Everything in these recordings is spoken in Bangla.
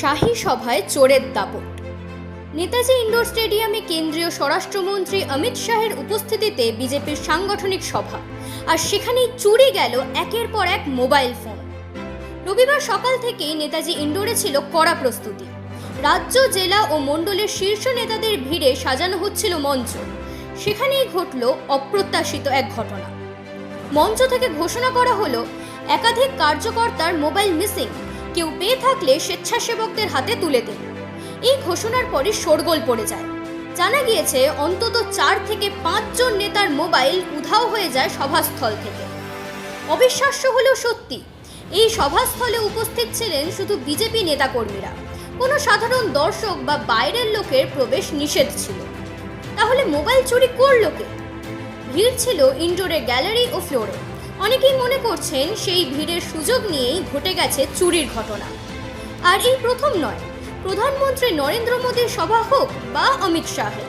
শাহী সভায় চোরের দাপট। নেতাজি ইন্ডোর স্টেডিয়ামে কেন্দ্রীয় স্বরাষ্ট্রমন্ত্রী অমিত শাহের উপস্থিতিতে বিজেপির সাংগঠনিক সভা। আর সেখানেই চুরি গেল একের পর এক মোবাইল ফোন। রবিবার সকাল থেকেই নেতাজি ইন্ডোরে ছিল কড়া প্রস্তুতি। রাজ্য, জেলা ও মণ্ডলের শীর্ষ নেতাদের ভিড়ে সাজানো হচ্ছিল মঞ্চ। সেখানেই ঘটল অপ্রত্যাশিত এক ঘটনা। মঞ্চ থেকে ঘোষণা করা হলো, একাধিক কার্যকর্তার মোবাইল মিসিং। কেউ পেয়ে থাকলে স্বেচ্ছাসেবকদের হাতে তুলে দিন এই ঘোষণার পরে শোরগোল পড়ে যায়। জানা গিয়েছে, অন্তত চার থেকে পাঁচজন নেতার মোবাইল উধাও হয়ে যায় সভাস্থল থেকে। অবিশ্বাস্য হলেও সত্যি, এই সভাস্থলে উপস্থিত ছিলেন শুধু বিজেপি নেতাকর্মীরা। কোনো সাধারণ দর্শক বা বাইরের লোকের প্রবেশ নিষেধ ছিল। তাহলে মোবাইল চুরি করল কে? ভিড় ছিল ইনডোরের গ্যালারি ও ফ্লোরে। অনেকেই মনে করছেন সেই ভিড়ের সুযোগ নিয়েই ঘটে গেছে চুরির ঘটনা। আর এই প্রথম নয়। প্রধানমন্ত্রী নরেন্দ্র মোদীর সভা হোক বা অমিত শাহের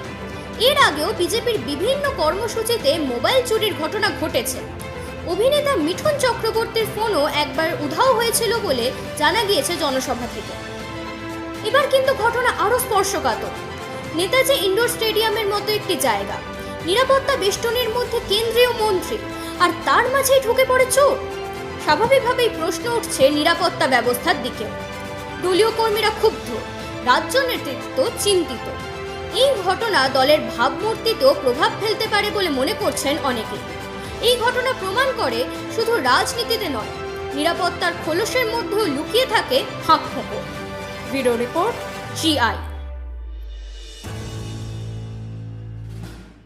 এর আগেও বিজেপির বিভিন্ন কর্মসূচিতে মোবাইল চুরির ঘটনা ঘটেছে। অভিনেতা মিঠুন চক্রবর্তীর ফোনও একবার উধাও হয়েছিল বলে জানা গিয়েছে জনসভা থেকে। এবার কিন্তু ঘটনা আরও স্পর্শকাতর। নেতাজি ইন্ডোর স্টেডিয়ামের মতো একটি জায়গা। নিরাপত্তা বেষ্টনীর মধ্যে কেন্দ্রীয় মন্ত্রী, আর তার মাঝেই ঢুকে পড়ে চোর। স্বাভাবিকভাবেই প্রশ্ন উঠছে নিরাপত্তা ব্যবস্থার দিকে। দলীয় কর্মীরা ক্ষুব্ধ, রাজ্য নেতৃত্ব চিন্তিত। এই ঘটনা দলের ভাবমূর্তিতেও প্রভাব ফেলতে পারে বলে মনে করছেন অনেকে। এই ঘটনা প্রমাণ করে শুধু রাজনীতিতে নয়, নিরাপত্তার খোলসের মধ্যেও লুকিয়ে থাকে ফোঁকো ব্যুরো রিপোর্ট জিআই